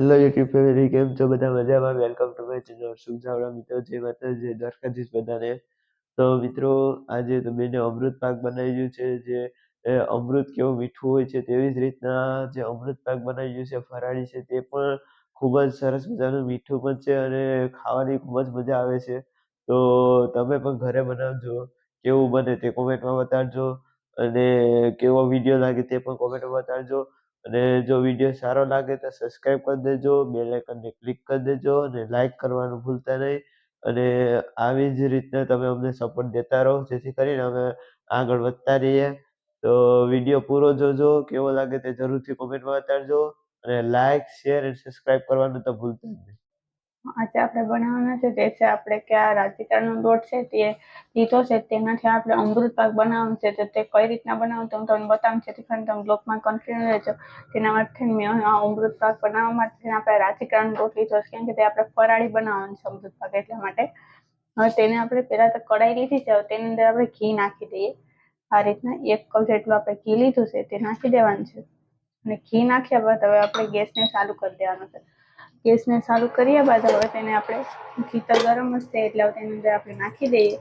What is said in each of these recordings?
Hello YouTube family કેમ છો? બધા મજામાં? વેલકમ ટુ માય ચેનલ સુખ ચાવડા મિત્રો? જય માતાજી દ્વારકાધીશ બધાને. તો મિત્રો, આજે તો મેં અમૃત પાક બનાવ્યું છે. જે અમૃત કેવું મીઠું હોય છે તેવી જ રીતના જે અમૃત પાક બનાવ્યું છે, ફરાળી છે, તે પણ ખૂબ જ સરસ મજાનું મીઠું પણ છે અને ખાવાની ખૂબ જ મજા આવે છે. તો તમે પણ ઘરે બનાવજો. કેવું બને તે કોમેન્ટમાં બતાડજો અને કેવો વીડિયો લાગે તે પણ કોમેન્ટમાં બતાડજો અને જો વીડિયો સારો લાગે તો સબસ્ક્રાઈબ કરી દેજો બેલ આઇકનને ક્લિક કરી દેજો અને લાઈક કરવાનું ભૂલતા નહીં. અને આવી જ રીતના તમે અમને સપોર્ટ દેતા રહો, જેથી કરીને અમે આગળ વધતા રહીએ. તો વીડિયો પૂરો જોજો, કેવો લાગે તે જરૂરથી કોમેન્ટમાં બતાડજો અને લાઈક શેર અને સબસ્ક્રાઈબ કરવાનું તો ભૂલતા જ નહીં. આજે આપણે બનાવવાના છે, તે છે આપણે કે આ રાજગીરાનો લોટ છે, તે લીધો છે, તેનાથી આપણે અમૃત પાક બનાવવાનો છે, તો તે કઈ રીતના બનાવવું તો હું તમને બતાવું છે તમે બ્લોગમાં કન્ટિન્યુ રહેજો. તેના માટે મેં આ અમૃત પાક બનાવવા માટે આપણે રાજગીરાનો લોટ લીધો છે, કેમ કે તે આપણે ફરાળી બનાવવાનું છે અમૃત પાક, એટલા માટે. હવે તેને આપણે પહેલાં તો કડાઈ લીધી છે તેની અંદર આપણે ઘી નાખી દઈએ. આ રીતના એક કપ જેટલું આપણે ઘી લીધું છે, તે નાખી દેવાનું છે. અને ઘી નાખ્યા બાદ હવે આપણે ગેસને ચાલુ કરી દેવાનું છે. ગેસને ચાલુ કર્યા બાદ હવે તેને આપણે ઘી ગરમ હશે એટલે હવે તેની અંદર આપણે નાખી દઈએ.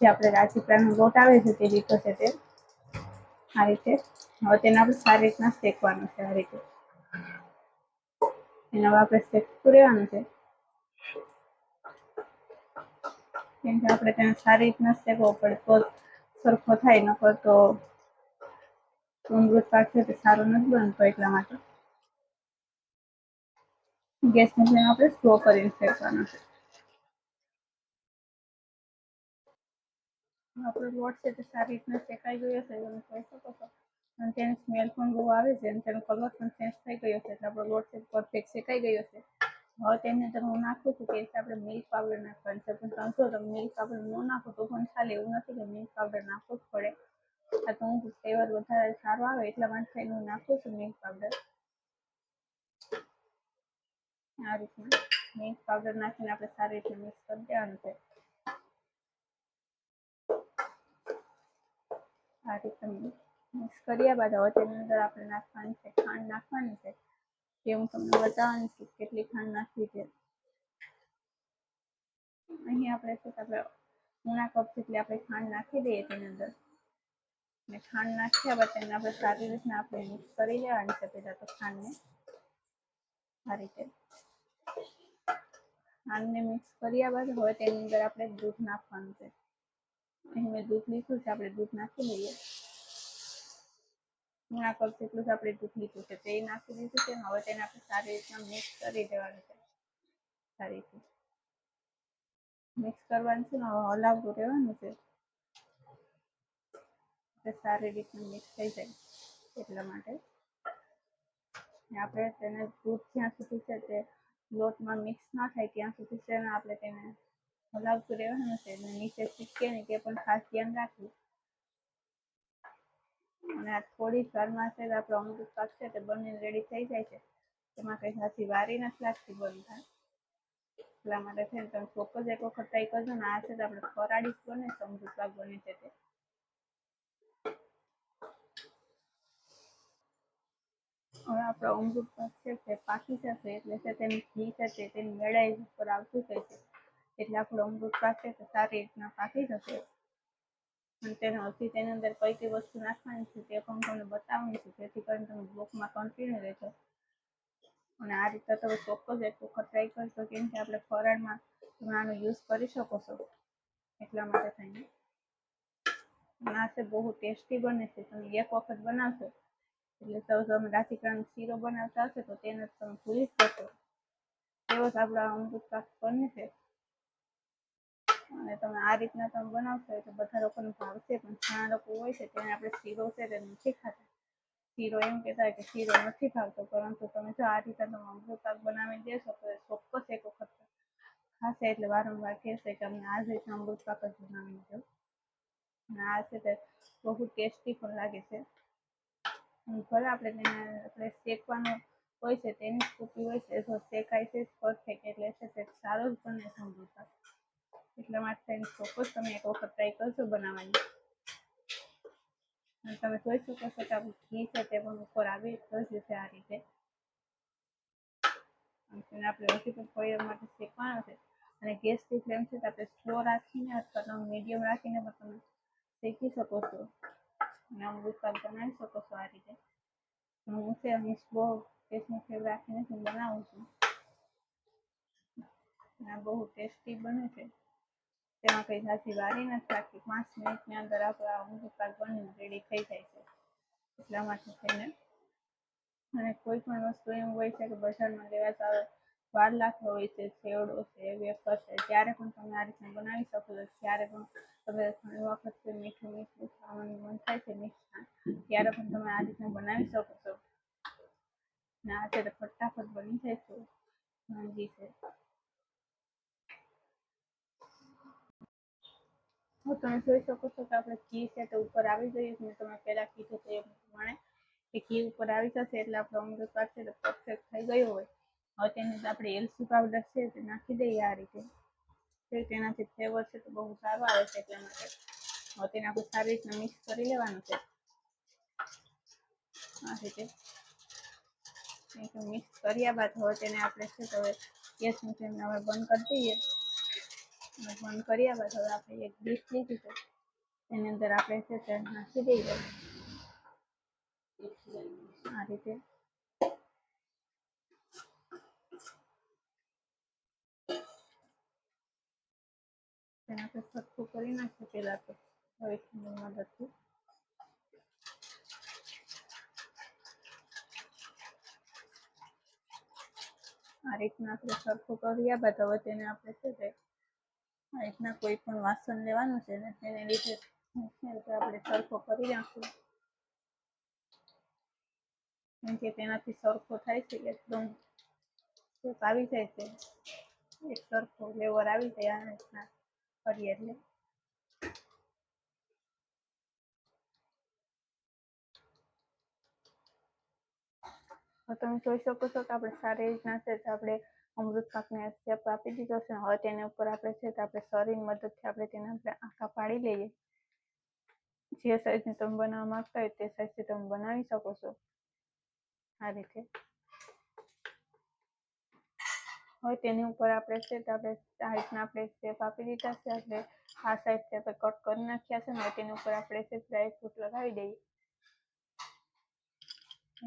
જે આપણે રાજપીપળાનો લોટ આવે છે તે લીધો છે તે. આ રીતે. હવે તેને આપણે સારી રીતના શેકવાનું છે આ રીતે. એને હવે આપણે શેકતું રહેવાનું છે. કેમ કે આપણે તેને સારી રીતના શેકવો પડે તો સરખો થાય, નકર તો અમૃત પાક છે તે સારો નથી બનતો એટલા માટે. ગેસની ફ્લેમ આપણે સ્લો કરીને શેકવાનો છે. આપણો લોટ છે તે સારી રીતના શેકાઈ ગયો છે, તમે જોઈ શકો છો. અને તેની સ્મેલ પણ બહુ આવે છે અને તેનો કલર પણ ચેન્જ થઈ ગયો છે એટલે આપણો લોટ છે પરફેક્ટ શેકાઈ ગયો છે. હવે તેમને અંદર હું નાખું છું કે આપણે મિલ્ક પાવડર નાખવાનું છે. પણ તમે જો તમે મિલ્ક પાવડર ન નાખો તો પણ ચાલે એવું નથી કે મિલ્ક પાવડર નાખવું જ પડે. આ તો હું ફ્લેવર વધારે સારો આવે એટલા માટે હું નાખું છું મિલ્ક પાવડર આ રીતના. મિક્સ પાવડર નાખીને આપણે સારી રીતે મિક્સ કરી દેવાનું છે. આ રીતે મિક્સ કર્યા બાદ હવે તેની અંદર આપણે નાખવાની ખાંડ નાખવાની છે. જે હું તમને બતાવવાની કેટલી ખાંડ નાખવી છે. અહીં આપણે છે આપણે ઉણા કપ જેટલી આપણે ખાંડ નાખી દઈએ તેની અંદર. ને ખાંડ નાખ્યા બાદ તેને આપણે સારી રીતના આપણે મિક્સ કરી લેવાની છે પહેલાં તો ખાંડને. આ રીતે. આને મિક્સ કર્યા બાદ હવે તેની અંદર આપણે દૂધ નાખવાનું છે. અહીં મેં દૂધ લીધું છે, આપણે દૂધ નાખી લઈએ. આ કપ જેટલું આપણે દૂધ લીધું છે. તે નાખી દીધું છે, હવે તેને આપણે સારી રીતના મિક્સ કરી દેવાનું છે. સારી રીતે. મિક્સ કરવાનું છે હવે હલાવતું રહેવાનું છે. સારી રીતના મિક્સ થઈ જાય એટલા માટે. આપણે તેને દૂધ જ્યાં સુધી છે તે લોટમાં મિક્સ ના થાય ત્યાં સુધી છે ને આપણે તેને હલાવતું રહેવાનું છે અને નીચે ચીપકે નહીં તે પણ ખાસ ધ્યાન રાખવું. અને આ થોડી વારમાં છે આપણો અમૃત પાક છે તે બનીને રેડી થઈ જાય છે. તેમાં કંઈ સાચી વારી નથી લાગતી બંધ થાય એટલા માટે છે ને તમે ચોક્કસ એક વખત ટ્રાય કરજો ને આ છે તો આપણે ફરાળી બને છે શાક બને છે તે. હવે આપણો અમૃત પાક છે તે પાકી જશે એટલે છે તેની ઘી છે તે તેની મેળાઈ ઉપર આવતું છે એટલે આપણો અમૃત પાક છે તે સારી રીતના પાકી જશે. અને તેને હજી તેની અંદર કઈ કઈ વસ્તુ નાખવાની છે તે પણ તમને બતાવવાની છે, જેથી કરીને તમે બ્લોકમાં કન્ટિન્યુ રહેજો. અને આ રીતે તમે ચોક્કસ એક વખત ટ્રાય કરશો કેમ કે આપણે ફરાળમાં તમે આનો યુઝ કરી શકો છો. એટલા માટે થઈને. આ છે બહુ ટેસ્ટી બને છે, તમે એક વખત બનાવશો એટલે સૌ તમે રાજગીરાનો શીરો બનાવતા હશે તો તેને તમે ભૂલી જ જશો. એવો જ આપણા અમૃત પાક બને છે. અને તમે આ રીતના તમે બનાવશો એટલે બધા લોકોને ભાવશે પણ ઘણા લોકો હોય છે તેને આપણે શીરો છે તે નથી ખાતા. શીરો એમ કહેતા હોય કે શીરો નથી ભાવતો, પરંતુ તમે જો આ રીતે તમે અમૃત પાક બનાવી દેશો તો એ ચોક્કસ એક વખત ખાશે એટલે વારંવાર કહેશે કે અમને આ જ રીતના અમૃત પાક જ બનાવી દો. અને આ છે તે બહુ ટેસ્ટી પણ લાગે છે. ભલે આપણે તેને આપણે શેકવાનું હોય છે, તેની સ્કૂપી હોય છે, તો શેકાય છે પરફેક્ટ એટલે છે તે સારો જ બને પાક એટલા માટે થઈને ચોક્કસ તમે એક વખત ટ્રાય કરજો બનાવવાની. અને તમે જોઈ શકો છો કે આપણું ઘી છે તે પણ ઉપર આવી રહ્યું છે આ રીતે. તેને આપણે હજી પણ થોડી માટે શેકવાનો છે. અને ગેસની ફ્લેમ છે તે આપણે સ્લો રાખીને અથવા તમે મીડિયમ રાખીને પણ તમે શેકી શકો છો. અમૃત પાક બનાવી શકો છો આ રીતે હું અહીં સ્લો ગેસની ફ્લેમ રાખીને હું બનાવું છું આ બહુ ટેસ્ટી બને છે તેમાં કંઈ ઝાઝી વારી નથી રાખી પાંચ મિનિટની અંદર આપણો આ અમૃત પાક બનીને રેડી થઈ જાય છે એટલા માટે થઈને અને કોઈ પણ વસ્તુ એમ હોય છે કે બજારમાં લેવા જાવ વાર લાખો હોય છે, છેવડો છે, વેફર છે ત્યારે પણ તમે આ રીતના બનાવી શકો છો, ત્યારે પણ તમે ઘણી વખત મીઠું મીઠું ખાવાનું મન થાય છે મિષ્ટાન ત્યારે પણ તમે આ રીતના બનાવી શકો છો. ના આ તો ફટાફટ બની જાય છે વાનગી છે. તમે જોઈ શકો છો કે આપણે ઘી છે તો ઉપર આવી છે મેં તમે પહેલાં કીધું તો એ પ્રમાણે કે ઘી ઉપર આવી જશે, એટલે આપણો અમૃત પાક છે તે પરફેક્ટ થઈ ગયો હોય. હવે તેની આપણે એલચી પાવડર છે તે નાખી દઈએ આ રીતે. તેનાથી ફ્લેવર છે તો બહુ સારો આવે છે એટલા માટે. હવે તેને આપણે સારી રીતના મિક્સ કરી લેવાનું છે. આ રીતે. મિક્સ કર્યા બાદ હવે તેને આપણે છે તો હવે ગેસની ફ્લેમને હવે બંધ કરી દઈએ. બંધ કર્યા બાદ હવે આપણે એક ડીશ લીધી છે. તેની અંદર આપણે છે તે નાખી દઈએ. આ રીતે. તેને આપણે સરખું કરી નાખીએ પહેલાં તો. હવે મદદથી આ રીતના આપણે સરખું કર્યા બાદ હવે તેને આપણે છે તે આ રીતના કોઈ પણ વાસણ લેવાનું છે ને તેને લીધે આપણે સરખો કરી નાખશું કેમ કે તેનાથી સરખો થાય છે એકદમ આવી જાય છે. એક સરખો લેવર આવી જાય આ રીતના. કરીએ તમે જોઈ શકો છો કે આપણે સારી રીતના છે આપણે અમૃત પાકને શેપ આપી દીધો છે. હવે તેના ઉપર આપણે છે તો આપણે શરીરની મદદથી આપણે તેને આપણે આખા પાડી લઈએ. જે સાઈઝની તમે બનાવવા માંગતા હોય તે સાઈઝથી તમે બનાવી શકો છો. આ રીતે. હવે તેની ઉપર આપણે તે આપણે આ રીતના આપણે શેપ આપી દીધા છે એટલે આ સાઈડથી આપણે કટ કરી નાખ્યા છે, ને તેની ઉપર આપણે છે ડ્રાયફ્રૂટ લગાવી દઈએ.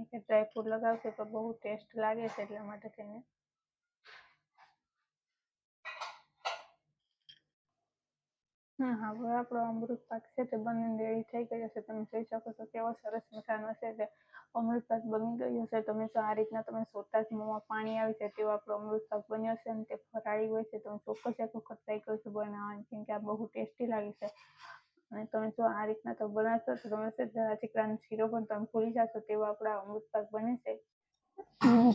કે ડ્રાયફ્રૂટ લગાવશે તો બહુ ટેસ્ટ લાગે છે એટલા માટે તેને હા હવે આપણો અમૃત પાક છે તે બંને રેડી થઈ ગયો છે. તમે જોઈ શકો છો કેવો સરસ મજાનો છે તે. અમૃત પાક બની ગયો છે. તમે જો આ રીતના તમે સોતા જ મોંમાં પાણી આવી જાય તેવો આપણો અમૃતપાક બન્યો છે અને તે ફરાળી હોય છે. તમે ચોક્કસ એક વખત ટ્રાય કરજો બનાવવાની, કેમ કે આ બહુ ટેસ્ટી લાગે છે. અને તમે જો આ રીતના તો બનાવશો તો તમે છે ચીકરાનો શીરો પણ તમે ભૂલી જશો તેવો આપણા અમૃતપાક બને છે.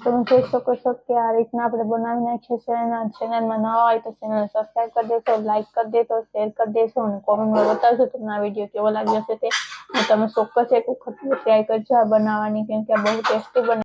તમે જોઈ શકો છો કે આ રીતના આપણે બનાવી નાખીએ છે અને ચેનલમાં નવા હોય તો ચેનલ સબસ્ક્રાઈબ કરી દેશો લાઈક કરી દેશો શેર કરી દેશો અને કોમેન્ટમાં બતાવશો તમને આ વીડિયો કેવો લાગ્યો છે તે. તમે ચોક્કસ એક વખત ટ્રાય કરજો આ બનાવવાની, કેમ કે બહુ ટેસ્ટી બને